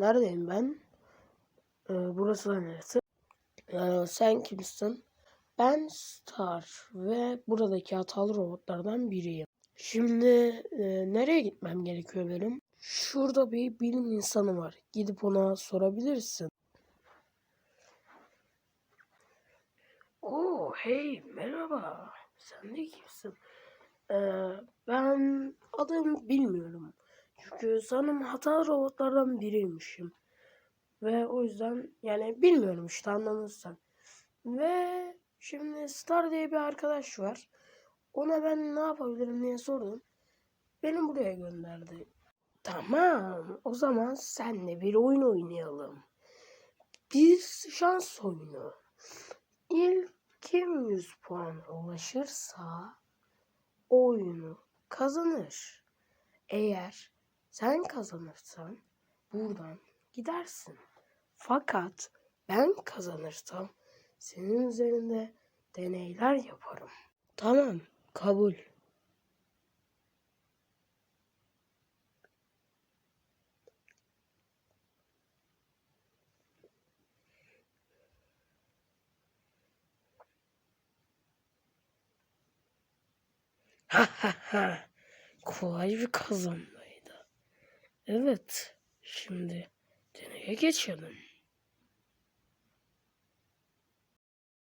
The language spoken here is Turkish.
neredeyim ben? Ee, burası da neresi? Ee, sen kimsin? Ben Star ve buradaki hatalı robotlardan biriyim. Şimdi e, nereye gitmem gerekiyor benim? Şurada bir bilim insanı var. Gidip ona sorabilirsin. Oo, hey, merhaba. Sen de kimsin? Ee, ben adımı bilmiyorum. Çünkü sanırım hatalı robotlardan biriymişim. Ve o yüzden yani bilmiyorum işte anladın Ve şimdi Star diye bir arkadaş var. Ona ben ne yapabilirim diye sordum. Beni buraya gönderdi. Tamam o zaman senle bir oyun oynayalım. Bir şans oyunu. İlk kim 100 puan ulaşırsa oyunu kazanır. Eğer sen kazanırsan buradan gidersin. Fakat ben kazanırsam senin üzerinde deneyler yaparım. Tamam, kabul. Ha ha ha. Kolay bir kazanmaydı. Evet. Şimdi deneye geçelim.